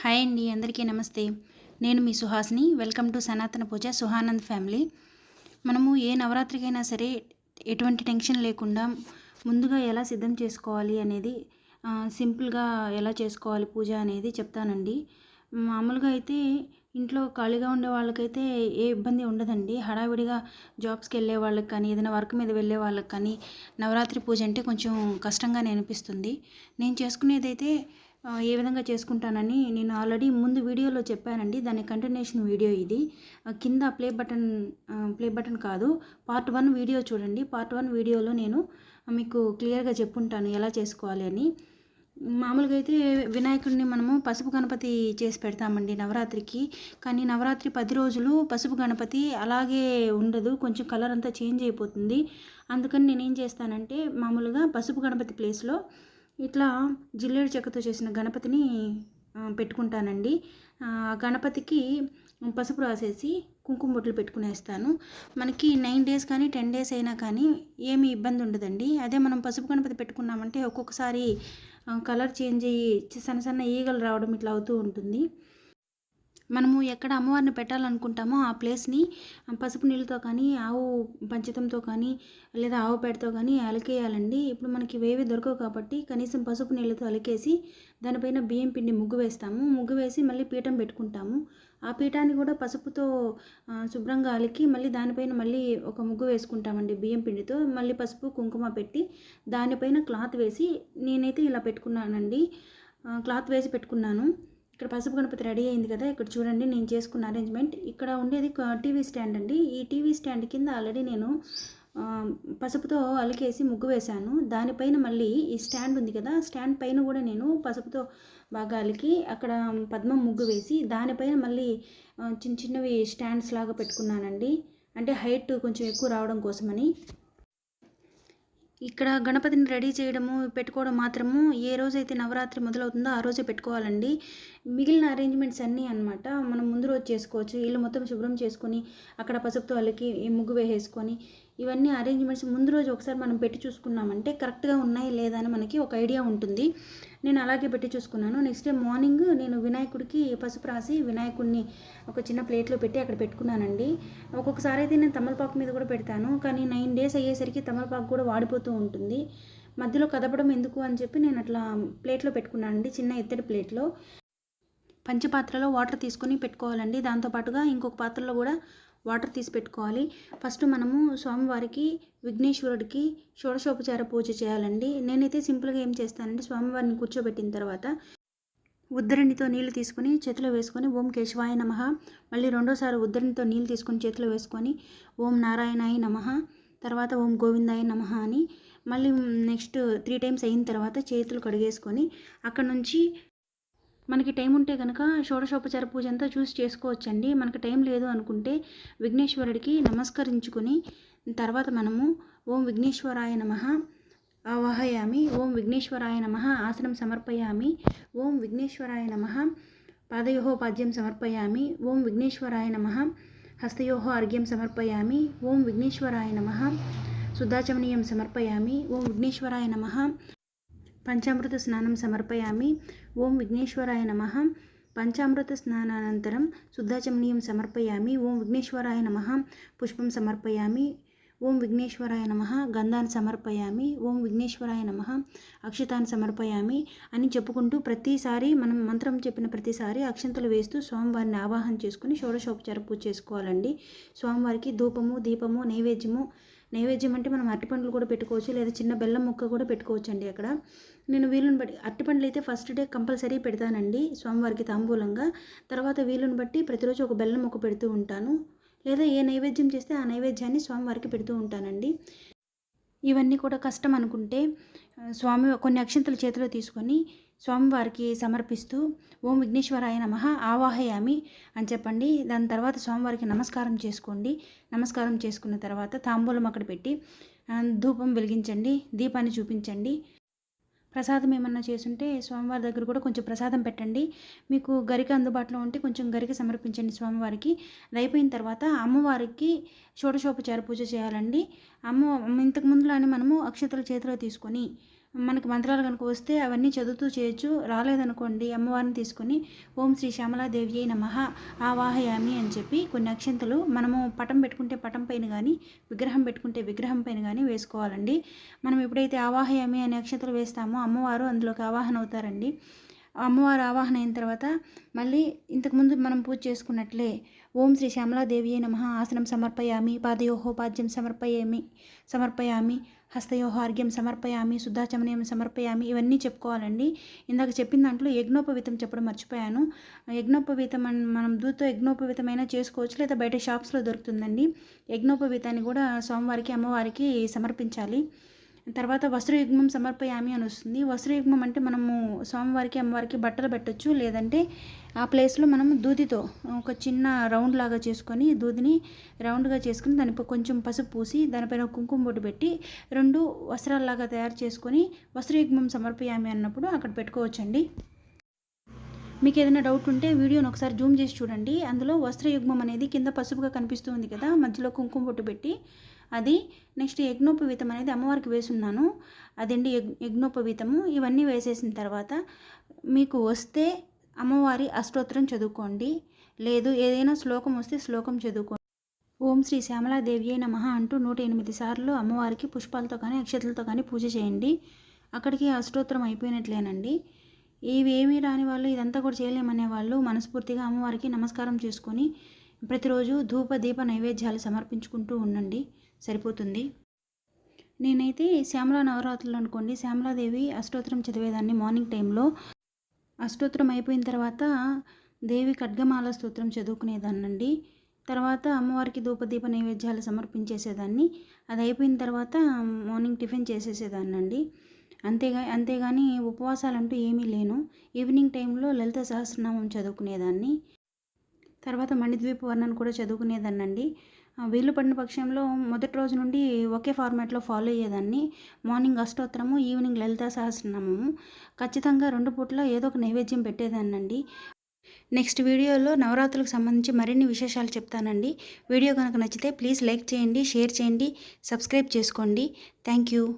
Hi అండి అందరికీ నమస్తే. నేను మీ సుహాస్ని. వెల్కమ్ టు సనాతన పూజ సుహానంద్ ఫ్యామిలీ. మనము ఏ నవరాత్రికైనా సరే ఎటువంటి టెన్షన్ లేకుండా ముందుగా ఎలా సిద్ధం చేసుకోవాలి అనేది సింపుల్గా ఎలా చేసుకోవాలి పూజ అనేది చెప్తానండి. మామూలుగా అయితే ఇంట్లో ఖాళీగా ఉండే వాళ్ళకైతే ఏ ఇబ్బంది ఉండదండి. హడావిడిగా జాబ్స్కి వెళ్ళే వాళ్ళకి కానీ ఏదైనా వర్క్ మీద వెళ్ళే వాళ్ళకి కానీ నవరాత్రి పూజ అంటే కొంచెం కష్టంగానే అనిపిస్తుంది. నేను చేసుకునేదైతే ఏ విధంగా చేసుకుంటానని నేను ఆల్రెడీ ముందు వీడియోలో చెప్పానండి. దాని కంటిన్యూషన్ వీడియో ఇది. కింద ప్లే బటన్ ప్లే బటన్ కాదు పార్ట్ వన్ వీడియో చూడండి. పార్ట్ వన్ వీడియోలో నేను మీకు క్లియర్గా చెప్పుంటాను ఎలా చేసుకోవాలి అని. మామూలుగా అయితే వినాయకుడిని మనము పసుపు గణపతి చేసి పెడతామండి నవరాత్రికి. కానీ నవరాత్రి పది రోజులు పసుపు గణపతి అలాగే ఉండదు. కొంచెం కలర్ అంతా చేంజ్ అయిపోతుంది. అందుకని నేనేం చేస్తానంటే మామూలుగా పసుపు గణపతి ప్లేస్లో ఇట్లా జిల్లేడు చెక్కతో చేసిన గణపతిని పెట్టుకుంటానండి. ఆ గణపతికి పసుపు రాసేసి కుంకుమ బొట్లు పెట్టుకునేస్తాను. మనకి నైన్ డేస్ కానీ టెన్ డేస్ అయినా కానీ ఏమీ ఇబ్బంది ఉండదండి అదే మనం పసుపు గణపతి పెట్టుకున్నామంటే ఒక్కొక్కసారి కలర్ చేంజ్ అయ్యి సన్న సన్న ఈగలు రావడం ఇట్లా అవుతూ ఉంటుంది. మనము ఎక్కడ అమ్మవారిని పెట్టాలనుకుంటామో ఆ ప్లేస్ని పసుపు నీళ్ళతో కానీ ఆవు పంచతంతో కానీ లేదా ఆవు పేడతో కానీ అలికేయాలండి. ఇప్పుడు మనకి వేవి దొరకవు కాబట్టి కనీసం పసుపు నీళ్ళతో అలికేసి దానిపైన బియ్యం పిండి ముగ్గు వేస్తాము. ముగ్గు వేసి మళ్ళీ పీఠం పెట్టుకుంటాము. ఆ పీఠాన్ని కూడా పసుపుతో శుభ్రంగా అలికి మళ్ళీ దానిపైన మళ్ళీ ఒక ముగ్గు వేసుకుంటామండి బియ్యం పిండితో. మళ్ళీ పసుపు కుంకుమ పెట్టి దానిపైన క్లాత్ వేసి నేనైతే ఇలా పెట్టుకున్నానండి. క్లాత్ వేసి పెట్టుకున్నాను. ఇక్కడ పసుపు గణపతి రెడీ అయింది కదా ఇక్కడ చూడండి నేను చేసుకున్న అరేంజ్మెంట్ ఇక్కడ ఉండేది టీవీ స్టాండ్ అండి. ఈ టీవీ స్టాండ్ కింద ఆల్రెడీ నేను పసుపుతో అలికేసి ముగ్గు వేశాను. దానిపైన మళ్ళీ ఈ స్టాండ్ ఉంది కదా స్టాండ్ పైన కూడా నేను పసుపుతో బాగా అలికి అక్కడ పద్మం ముగ్గు వేసి దానిపైన మళ్ళీ చిన్న చిన్నవి స్టాండ్స్ లాగా పెట్టుకున్నానండి. అంటే హైట్ కొంచెం ఎక్కువ రావడం కోసమని. ఇక్కడ గణపతిని రెడీ చేయడము పెట్టుకోవడం మాత్రము ఏ రోజైతే నవరాత్రి మొదలవుతుందో ఆ రోజే పెట్టుకోవాలండి. మిగిలిన అరేంజ్మెంట్స్ అన్నీ అనమాట మనం ముందు రోజు చేసుకోవచ్చు. ఇల్లు మొత్తం శుభ్రం చేసుకొని అక్కడ పసుపుతో వాళ్ళకి ముగ్గు వేసేసుకొని ఇవన్నీ అరేంజ్మెంట్స్ ముందు రోజు ఒకసారి మనం పెట్టి చూసుకున్నామంటే కరెక్ట్గా ఉన్నాయి లేదా అని మనకి ఒక ఐడియా ఉంటుంది. నేను అలాగే పెట్టి చూసుకున్నాను. నెక్స్ట్ డే మార్నింగ్ నేను వినాయకుడికి పసుపు రాసి వినాయకుడిని ఒక చిన్న ప్లేట్లో పెట్టి అక్కడ పెట్టుకున్నానండి. ఒక్కొక్కసారి అయితే నేను తమలపాకు మీద కూడా పెడతాను. కానీ నైన్ డేస్ అయ్యేసరికి తమలపాకు కూడా వాడిపోతూ ఉంటుంది. మధ్యలో కదపడం ఎందుకు అని చెప్పి నేను అట్లా ప్లేట్లో పెట్టుకున్నానండి చిన్న ఎత్తడి ప్లేట్లో. పంచపాత్రలో వాటర్ తీసుకొని పెట్టుకోవాలండి. దాంతోపాటుగా ఇంకొక పాత్రలో కూడా వాటర్ తీసి పెట్టుకోవాలి. ఫస్ట్ మనము స్వామివారికి విఘ్నేశ్వరుడికి షోడశోపచార పూజ చేయాలండి. నేనైతే సింపుల్గా ఏం చేస్తానంటే స్వామివారిని కూర్చోబెట్టిన తర్వాత ఉద్దరణితో నీళ్ళు తీసుకొని చేతిలో వేసుకొని ఓం కేశవాయ నమ. మళ్ళీ రెండోసారి ఉద్దరణితో నీళ్ళు తీసుకొని చేతిలో వేసుకొని ఓం నారాయణాయ నమ. తర్వాత ఓం గోవిందాయ నమ అని. మళ్ళీ నెక్స్ట్ త్రీ టైమ్స్ అయిన తర్వాత చేతులు కడిగేసుకొని అక్కడ నుంచి మనకి టైం ఉంటే కనుక షోడశోపచార పూజ అంతా చూసి చేసుకోవచ్చండి. మనకి టైం లేదు అనుకుంటే విఘ్నేశ్వరుడికి నమస్కరించుకొని తర్వాత మనము ఓం విఘ్నేశ్వరాయ నమ ఆవాహయామి ఓం విఘ్నేశ్వరాయ నమ ఆసనం సమర్పయామి ఓం విఘ్నేశ్వరాయ నమ పాదయోహోపాద్యం సమర్పయామి ఓం విఘ్నేశ్వరాయ నమ హస్తయోహ అర్ఘ్యం సమర్పయామి ఓం విఘ్నేశ్వరాయ నమ శుద్ధాచమనీయం సమర్పయామి ఓం విఘ్నేశ్వరాయ నమ పంచామృత స్నానం సమర్పయామి. ఓం విఘ్నేశ్వరాయ నమ. పంచామృత స్నానానంతరం శుద్ధాచమనీయం సమర్పయామి. ఓం విఘ్నేశ్వరాయ నమ. పుష్పం సమర్పయామి. ఓం విఘ్నేశ్వరాయ నమ. గంధాన్ని సమర్పయామి. ఓం విఘ్నేశ్వరాయ నమ. అక్షతాన్ని సమర్పయామి అని చెప్పుకుంటూ ప్రతిసారి మనం మంత్రం చెప్పిన ప్రతిసారి అక్షంతలు వేస్తూ స్వామివారిని ఆవాహన చేసుకుని షోడశోపచార పూజ చేసుకోవాలండి. స్వామివారికి ధూపము దీపము నైవేద్యము నైవేద్యం అంటే మనం అరటిపండ్లు కూడా పెట్టుకోవచ్చు లేదా చిన్న బెల్లం ముక్క కూడా పెట్టుకోవచ్చు అండి అక్కడ. నేను వీలుని బట్టి అరటిపండ్లు అయితే ఫస్ట్ డే కంపల్సరీ పెడతానండి స్వామివారికి తాంబూలంగా. తర్వాత వీలుని బట్టి ప్రతిరోజు ఒక బెల్లం ముక్క పెడుతూ ఉంటాను లేదా ఏ నైవేద్యం చేస్తే ఆ నైవేద్యాన్ని స్వామివారికి పెడుతూ ఉంటానండి. ఇవన్నీ కూడా కష్టం అనుకుంటే స్వామి కొన్ని అక్షంతలు చేతిలో తీసుకొని స్వామివారికి సమర్పిస్తూ ఓం విఘ్నేశ్వరాయ నమ ఆవాహయామి అని చెప్పండి. దాని తర్వాత స్వామివారికి నమస్కారం చేసుకోండి. నమస్కారం చేసుకున్న తర్వాత తాంబూలం అక్కడ పెట్టి ధూపం వెలిగించండి దీపాన్ని చూపించండి. ప్రసాదం ఏమన్నా చేసుంటే స్వామివారి దగ్గర కూడా కొంచెం ప్రసాదం పెట్టండి. మీకు గరిక అందుబాటులో ఉంటే కొంచెం గరిక సమర్పించండి స్వామివారికి. అది అయిపోయిన తర్వాత అమ్మవారికి షోడశోపచార పూజ చేయాలండి. అమ్మ ఇంతకు ముందులానే మనము అక్షతలు చేతిలో తీసుకొని మనకి మంత్రాలు కనుక వస్తే అవన్నీ చదువుతూ చేయొచ్చు. రాలేదనుకోండి అమ్మవారిని తీసుకొని ఓం శ్రీ శ్యామలాదేవి అయి నమ ఆవాహయామి అని చెప్పి కొన్ని అక్షంతలు మనము పటం పెట్టుకుంటే పటం పైన కానీ విగ్రహం పెట్టుకుంటే విగ్రహం పైన కానీ వేసుకోవాలండి. మనం ఎప్పుడైతే ఆవాహయామి అనే అక్షంతలు వేస్తామో అమ్మవారు అందులోకి ఆవాహన అవుతారండి. అమ్మవారు ఆవాహన అయిన తర్వాత మళ్ళీ ఇంతకుముందు మనం పూజ చేసుకున్నట్లే ఓం శ్రీ శ్యామలాదేవియే నమ. ఆసనం సమర్పయామి. పాదయోహో పాద్యం సమర్పయామి. సమర్పయామి. హస్తయోహో ఆర్ఘ్యం సమర్పయామి. శుద్ధాచమనీయం సమర్పయామి. ఇవన్నీ చెప్పుకోవాలండి. ఇందాక చెప్పిన దాంట్లో యజ్ఞోపవీతం చెప్పడం మర్చిపోయాను. యజ్ఞోపవీతం మనం దూతో యజ్ఞోపవీతమైనా చేసుకోవచ్చు లేదా బయట షాప్స్లో దొరుకుతుందండి. యజ్ఞోపవీతాన్ని కూడా స్వామివారికి అమ్మవారికి సమర్పించాలి. తర్వాత వస్త్రయుగ్మం సమర్పయామి అని వస్తుంది. వస్త్రయుగ్మం అంటే మనము స్వామివారికి అమ్మవారికి బట్టలు పెట్టొచ్చు. లేదంటే ఆ ప్లేస్లో మనం దూదితో ఒక చిన్న రౌండ్ లాగా చేసుకొని దూదిని రౌండ్గా చేసుకుని దానిపై కొంచెం పసుపు పూసి దానిపైన కుంకుమ బొట్టు పెట్టి రెండు వస్త్రాల్లాగా తయారు చేసుకొని వస్త్రయుగ్మం సమర్పయామి అన్నప్పుడు అక్కడ పెట్టుకోవచ్చండి. మీకు ఏదైనా డౌట్ ఉంటే వీడియోని ఒకసారి జూమ్ చేసి చూడండి. అందులో వస్త్రయుగ్మం అనేది కింద పసుపుగా కనిపిస్తుంది కదా మధ్యలో కుంకుమ పొట్టు పెట్టి. అది నెక్స్ట్ యజ్ఞోపవీతం అనేది అమ్మవారికి వేసున్నాను. అదండి యజ్ఞోపవీతము. ఇవన్నీ వేసేసిన తర్వాత మీకు వస్తే అమ్మవారి అష్టోత్తరం చదువుకోండి. లేదు ఏదైనా శ్లోకం వస్తే శ్లోకం చదువుకోండి. ఓం శ్రీ శ్యామలాదేవి మహా అంటూ నూట ఎనిమిది సార్లు అమ్మవారికి పుష్పాలతో కానీ అక్షతలతో కానీ పూజ చేయండి. అక్కడికి అష్టోత్తరం అయిపోయినట్లేనండి. ఇవి ఏమీ రాని వాళ్ళు ఇదంతా కూడా చేయలేమనే వాళ్ళు మనస్ఫూర్తిగా అమ్మవారికి నమస్కారం చేసుకొని ప్రతిరోజు ధూప దీప నైవేద్యాలు సమర్పించుకుంటూ ఉండండి. సరిపోతుంది. నేనైతే శ్యామలా నవరాత్రులు అనుకోండి. శ్యామలాదేవి అష్టోత్తరం చదివేదాన్ని మార్నింగ్ టైంలో. అష్టోత్తరం అయిపోయిన తర్వాత దేవి ఖడ్గమాల స్తోత్రం చదువుకునేదాన్నండి. తర్వాత అమ్మవారికి ధూపదీప నైవేద్యాలు సమర్పించేసేదాన్ని. అది అయిపోయిన తర్వాత మార్నింగ్ టిఫిన్ చేసేసేదాన్నండి. అంతేగా అంతేగాని ఉపవాసాలంటూ ఏమీ లేను. ఈవినింగ్ టైంలో లలిత సహస్రనామం చదువుకునేదాన్ని. తర్వాత మణిద్వీప వర్ణను కూడా చదువుకునేదాన్నండి. ఆ, వీలు పడిన పక్షంలో మొదటి రోజు నుండి ఒకే ఫార్మాట్లో ఫాలో అయ్యేదాన్ని. మార్నింగ్ అష్టోత్తరము ఈవినింగ్ లలిత సహస్రనామము. ఖచ్చితంగా రెండు పూట్ల ఏదో ఒక నైవేద్యం పెట్టేదాన్నండి. నెక్స్ట్ వీడియోలో నవరాత్రులకు సంబంధించి మరిన్ని విశేషాలు చెప్తానండి. వీడియో కనుక నచ్చితే ప్లీజ్ లైక్ చేయండి షేర్ చేయండి సబ్స్క్రైబ్ చేసుకోండి. Thank you.